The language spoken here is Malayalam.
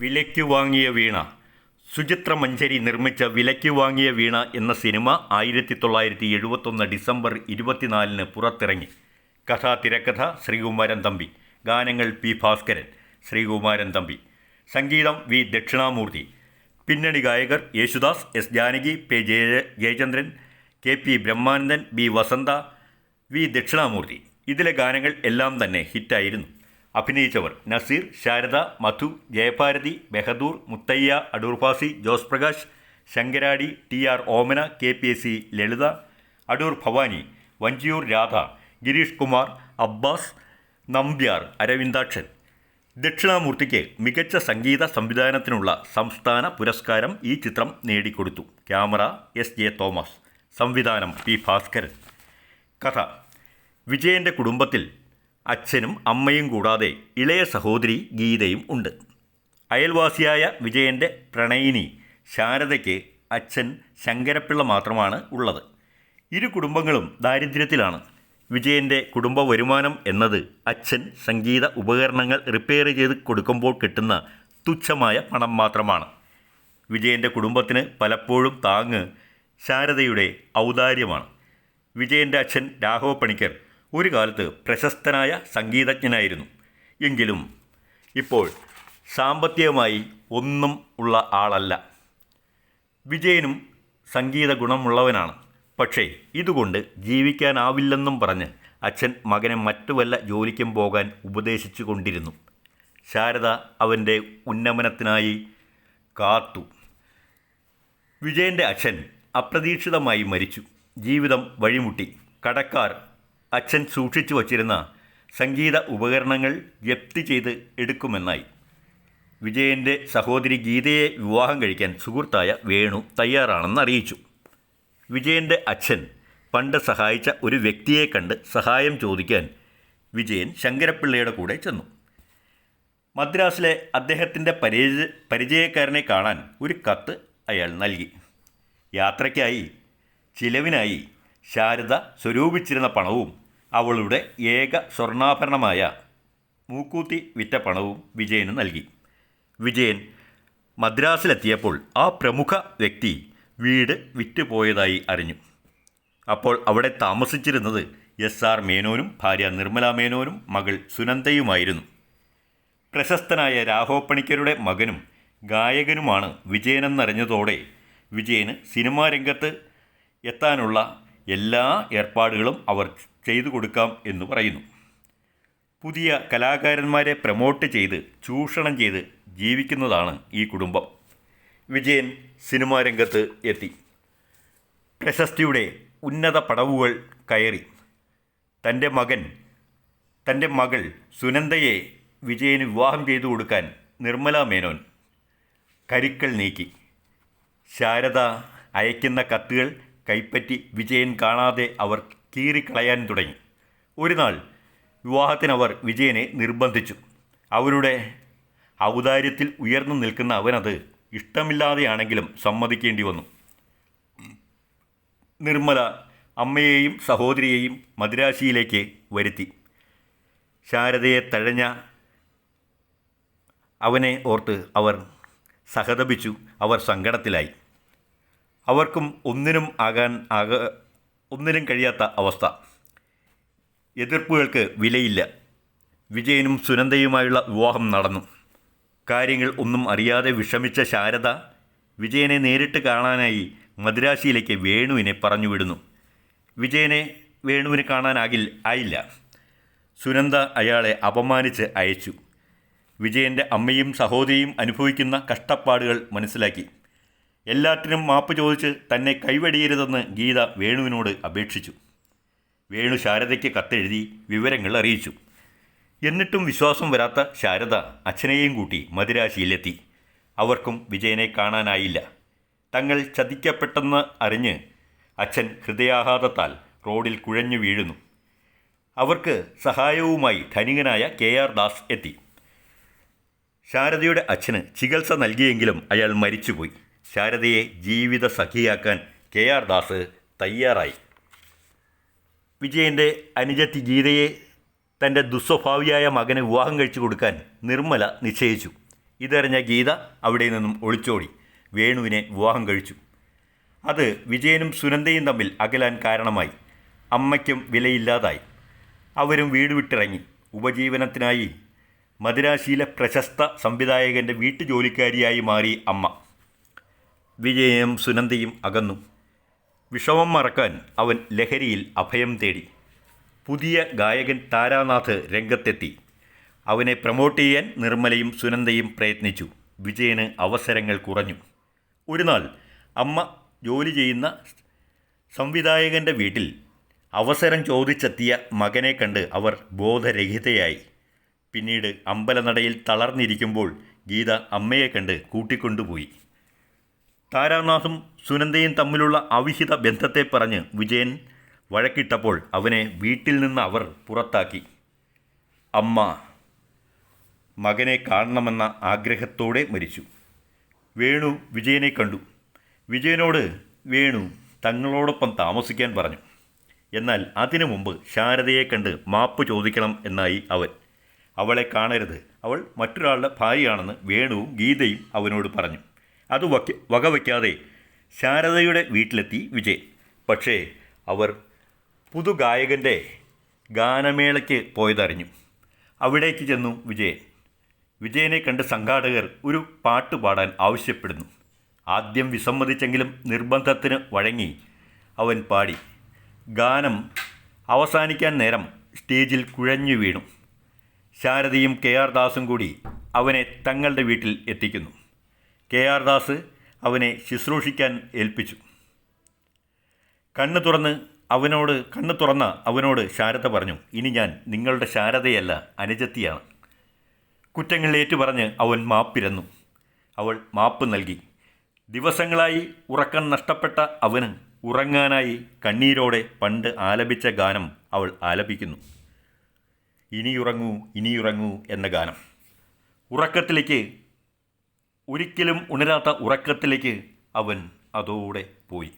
വിലയ്ക്ക് വാങ്ങിയ വീണ. സുചിത്ര മഞ്ചരി നിർമ്മിച്ച വിലയ്ക്ക് വാങ്ങിയ വീണ എന്ന സിനിമ ആയിരത്തി തൊള്ളായിരത്തി എഴുപത്തൊന്ന് ഡിസംബർ ഇരുപത്തിനാലിന് പുറത്തിറങ്ങി. കഥ തിരക്കഥ ശ്രീകുമാരൻ തമ്പി. ഗാനങ്ങൾ പി ഭാസ്കരൻ ശ്രീകുമാരൻ തമ്പി. സംഗീതം വി ദക്ഷിണാമൂർത്തി. പിന്നണി ഗായകർ Yesudas S Janaki P Jaya Jayachandran K P Brahmanandan B Vasantha V Dakshinamoorthy. ഇതിലെ ഗാനങ്ങൾ എല്ലാം തന്നെ ഹിറ്റായിരുന്നു. അഭിനയിച്ചവർ Nazir Sharada Madhu Jayabharathi Bahadoor Muthayya Adoor Bhasi Jose Prakash Sankaradi T R Omana K P S C Lalitha Adoor Bhavani Vanchiyoor Radha Gireesh Kumar Abbas Nambiar Aravindakshan. ദക്ഷിണാമൂർത്തിക്ക് മികച്ച സംഗീത സംവിധാനത്തിനുള്ള സംസ്ഥാന പുരസ്കാരം ഈ ചിത്രം നേടിക്കൊടുത്തു. Camera S J Thomas. സംവിധാനം പി ഭാസ്കരൻ. കഥ. വിജയന്റെ കുടുംബത്തിൽ അച്ഛനും അമ്മയും കൂടാതെ ഇളയ സഹോദരി ഗീതയും ഉണ്ട്. അയൽവാസിയായ വിജയന്റെ പ്രണയിനി ശാരദയ്ക്ക് അച്ഛൻ ശങ്കരപ്പിള്ള മാത്രമാണ് ഉള്ളത്. ഇരു കുടുംബങ്ങളും ദാരിദ്ര്യത്തിലാണ്. വിജയന്റെ കുടുംബ വരുമാനം എന്നത് അച്ഛൻ സംഗീത ഉപകരണങ്ങൾ റിപ്പയർ ചെയ്ത് കൊടുക്കുമ്പോൾ കിട്ടുന്ന തുച്ഛമായ പണം മാത്രമാണ്. വിജയന്റെ കുടുംബത്തിന് പലപ്പോഴും താങ്ങ് ശാരദയുടെ ഔദാര്യമാണ്. വിജയന്റെ അച്ഛൻ രാഘവ പണിക്കർ ഒരു കാലത്ത് പ്രശസ്തനായ സംഗീതജ്ഞനായിരുന്നു. എങ്കിലും ഇപ്പോൾ സാമ്പത്തികമായി ഒന്നും ഉള്ള ആളല്ല. വിജയനും സംഗീത ഗുണമുള്ളവനാണ്. പക്ഷേ ഇതുകൊണ്ട് ജീവിക്കാനാവില്ലെന്നും പറഞ്ഞ് അച്ഛൻ മകനെ മറ്റു വല്ല ജോലിക്കും പോകാൻ ഉപദേശിച്ചു കൊണ്ടിരുന്നു ശാരദ അവന്റെ ഉന്നമനത്തിനായി കാത്തു. വിജയന്റെ അച്ഛൻ അപ്രതീക്ഷിതമായി മരിച്ചു. ജീവിതം വഴിമുട്ടി. കടക്കാർ അച്ഛൻ സൂക്ഷിച്ചു വച്ചിരുന്ന സംഗീത ഉപകരണങ്ങൾ ജപ്തി ചെയ്ത് എടുക്കുമെന്നായി. വിജയന്റെ സഹോദരി ഗീതയെ വിവാഹം കഴിക്കാൻ സുഹൃത്തായ വേണു തയ്യാറാണെന്ന് അറിയിച്ചു. വിജയന്റെ അച്ഛൻ പണ്ട് സഹായിച്ച ഒരു വ്യക്തിയെ കണ്ട് സഹായം ചോദിക്കാൻ വിജയൻ ശങ്കരപ്പിള്ളയുടെ കൂടെ ചെന്നു. മദ്രാസിലെ അദ്ദേഹത്തിന്റെ പരിചയ പരിചയക്കാരനെ കാണാൻ ഒരു കത്ത് അയാൾ നൽകി. യാത്രയ്ക്കായി ചിലവിനായി ശാരദ സ്വരൂപിച്ചിരുന്ന പണവും അവളുടെ ഏക സ്വർണാഭരണമായ മൂക്കൂത്തി വിറ്റ പണവും വിജയന് നൽകി. വിജയൻ മദ്രാസിലെത്തിയപ്പോൾ ആ പ്രമുഖ വ്യക്തി വീട് വിറ്റുപോയതായി അറിഞ്ഞു. അപ്പോൾ അവിടെ താമസിച്ചിരുന്നത് എസ് ആർ മേനോനും ഭാര്യ നിർമ്മല മേനോനും മകൾ സുനന്ദയുമായിരുന്നു. പ്രശസ്തനായ രാഘവപ്പണിക്കരുടെ മകനും ഗായകനുമാണ് വിജയനെന്നറിഞ്ഞതോടെ വിജയന് സിനിമാ രംഗത്ത് എത്താനുള്ള എല്ലാ ഏർപ്പാടുകളും അവർ ചെയ്തു കൊടുക്കാം എന്ന് പറയുന്നു. പുതിയ കലാകാരന്മാരെ പ്രമോട്ട് ചെയ്ത് ചൂഷണം ചെയ്ത് ജീവിക്കുന്നതാണ് ഈ കുടുംബം. വിജയൻ സിനിമാ രംഗത്ത് എത്തി. പ്രശസ്തിയുടെ ഉന്നത പടവുകൾ കയറി. തന്റെ മകൻ തന്റെ മകൾ സുനന്ദയെ വിജയന് വിവാഹം ചെയ്തു കൊടുക്കാൻ നിർമ്മല മേനോൻ കരുക്കൾ നീക്കി. ശാരദ അയക്കുന്ന കത്തുകൾ കൈപ്പറ്റി വിജയൻ കാണാതെ അവർ കീറിക്കളയാൻ തുടങ്ങി. ഒരു നാൾ വിവാഹത്തിനവർ വിജയനെ നിർബന്ധിച്ചു. അവരുടെ ഔദാര്യത്തിൽ ഉയർന്നു നിൽക്കുന്ന അവനത് ഇഷ്ടമില്ലാതെയാണെങ്കിലും സമ്മതിക്കേണ്ടി വന്നു. നിർമ്മല അമ്മയെയും സഹോദരിയെയും മദ്രാശിയിലേക്ക് വരുത്തി. ശാരദയെ തഴഞ്ഞ അവനെ ഓർത്ത് അവർ സഹതപിച്ചു. അവർ സങ്കടത്തിലായി. അവർക്കും ഒന്നിനും ആകാൻ ആക ഒന്നിനും കഴിയാത്ത അവസ്ഥ. എതിർപ്പുകൾക്ക് വിലയില്ല. വിജയനും സുനന്ദയുമായുള്ള വിവാഹം നടന്നു. കാര്യങ്ങൾ ഒന്നും അറിയാതെ വിഷമിച്ച ശാരദ വിജയനെ നേരിട്ട് കാണാനായി മദ്രാശിയിലേക്ക് വേണുവിനെ പറഞ്ഞുവിടുന്നു. വിജയനെ വേണുവിന് കാണാനാകിൽ ആയില്ല. സുനന്ദ അയാളെ അപമാനിച്ച് അയച്ചു. വിജയന്റെ അമ്മയും സഹോദരിയും അനുഭവിക്കുന്ന കഷ്ടപ്പാടുകൾ മനസ്സിലാക്കി. എല്ലാറ്റിനും മാപ്പ് ചോദിച്ച് തന്നെ കൈവടിയരുതെന്ന് ഗീത വേണുവിനോട് അപേക്ഷിച്ചു. വേണു ശാരദയ്ക്ക് കത്തെഴുതി വിവരങ്ങൾ അറിയിച്ചു. എന്നിട്ടും വിശ്വാസം വരാത്ത ശാരദ അച്ഛനെയും കൂട്ടി മദിരാശിയിലെത്തി അവർക്കും വിജയനെ കാണാനായില്ല. തങ്ങൾ ചതിക്കപ്പെട്ടെന്ന് അറിഞ്ഞ് അച്ഛൻ ഹൃദയാഘാതത്താൽ റോഡിൽ കുഴഞ്ഞു വീഴുന്നു. അവർക്ക് സഹായവുമായി ധനികനായ കെ ആർ ദാസ് എത്തി. ശാരദയുടെ അച്ഛന് ചികിത്സ നൽകിയെങ്കിലും അയാൾ മരിച്ചുപോയി. ശാരദയെ ജീവിത സഖിയാക്കാൻ കെ ആർ ദാസ് തയ്യാറായി. വിജയന്റെ അനുജത്തി ഗീതയെ തന്റെ ദുസ്വഭാവിയായ മകന് വിവാഹം കഴിച്ചു കൊടുക്കാൻ നിർമ്മല നിശ്ചയിച്ചു. ഇതറിഞ്ഞ ഗീത അവിടെ നിന്നും ഒളിച്ചോടി. വേണുവിനെ വിവാഹം കഴിച്ചു. അത് വിജയനും സുനന്ദയും തമ്മിൽ അകലാൻ കാരണമായി. അമ്മയ്ക്കും വിലയില്ലാതായി. അവരും വീട് വിട്ടിറങ്ങി. ഉപജീവനത്തിനായി മദിരാശിയിലെ പ്രശസ്ത സംവിധായകന്റെ വീട്ടുജോലിക്കാരിയായി മാറി അമ്മ. വിജയനും സുനന്ദയും അകന്നു. വിഷമം മറക്കാൻ അവൻ ലഹരിയിൽ അഭയം തേടി. പുതിയ ഗായകൻ താരാനാഥ് രംഗത്തെത്തി. അവനെ പ്രമോട്ട് ചെയ്യാൻ നിർമ്മലയും സുനന്ദയും പ്രയത്നിച്ചു. വിജയന് അവസരങ്ങൾ കുറഞ്ഞു. ഒരു നാൾ അമ്മ ജോലി ചെയ്യുന്ന സംവിധായകന്റെ വീട്ടിൽ അവസരം ചോദിച്ചെത്തിയ മകനെ കണ്ട് അവർ ബോധരഹിതയായി. പിന്നീട് അമ്പലനടയിൽ തളർന്നിരിക്കുമ്പോൾ ഗീത അമ്മയെ കണ്ട് കൂട്ടിക്കൊണ്ടുപോയി. താരാനാഥും സുനന്ദയും തമ്മിലുള്ള അവിഹിത ബന്ധത്തെ പറഞ്ഞ് വിജയൻ വഴക്കിട്ടപ്പോൾ അവനെ വീട്ടിൽ നിന്ന് അവർ പുറത്താക്കി. അമ്മ മകനെ കാണണമെന്ന ആഗ്രഹത്തോടെ മരിച്ചു. വേണു വിജയനെ കണ്ടു. വിജയനോട് വേണു തങ്ങളോടൊപ്പം താമസിക്കാൻ പറഞ്ഞു. എന്നാൽ അതിനു മുമ്പ് ശാരദയെ കണ്ട് മാപ്പ് ചോദിക്കണം എന്നായി അവൻ. അവളെ കാണരുത്. അവൾ മറ്റൊരാളുടെ ഭാര്യയാണെന്ന് വേണുവും ഗീതയും അവനോട് പറഞ്ഞു. അത് വയ്ക്ക വകവയ്ക്കാതെ ശാരദയുടെ വീട്ടിലെത്തി വിജയ്. പക്ഷേ അവർ പുതുഗായകന്റെ ഗാനമേളയ്ക്ക് പോയതറിഞ്ഞു. അവിടേക്ക് ചെന്നു വിജയൻ. വിജയനെ കണ്ട് സംഘാടകർ ഒരു പാട്ട് പാടാൻ ആവശ്യപ്പെടുന്നു. ആദ്യം വിസമ്മതിച്ചെങ്കിലും നിർബന്ധത്തിന് വഴങ്ങി അവൻ പാടി. ഗാനം അവസാനിക്കാൻ നേരം സ്റ്റേജിൽ കുഴഞ്ഞു വീണു. ശാരദയും കെ ആർ ദാസും കൂടി അവനെ തങ്ങളുടെ വീട്ടിൽ എത്തിക്കുന്നു. കെ ആർ ദാസ് അവനെ ശുശ്രൂഷിക്കാൻ ഏൽപ്പിച്ചു. കണ്ണു തുറന്ന് അവനോട് കണ്ണു തുറന്ന അവനോട് ശാരദ പറഞ്ഞു ഇനി ഞാൻ നിങ്ങളുടെ ശാരദയല്ല അനുജത്തിയാണ്. കുറ്റങ്ങൾ ഏറ്റുപറഞ്ഞ് അവൻ മാപ്പിരന്നു അവൾ മാപ്പ് നൽകി. ദിവസങ്ങളായി ഉറക്കം നഷ്ടപ്പെട്ട അവന് ഉറങ്ങാനായി കണ്ണീരോടെ പണ്ട് ആലപിച്ച ഗാനം അവൾ ആലപിക്കുന്നു. ഇനിയുറങ്ങൂ ഇനിയുറങ്ങൂ എന്ന ഗാനം. ഉറക്കത്തിലേക്ക് ഒരിക്കലും ഉണരാത്ത ഉറക്കത്തിലേക്ക് അവൻ അതോടെ പോയി.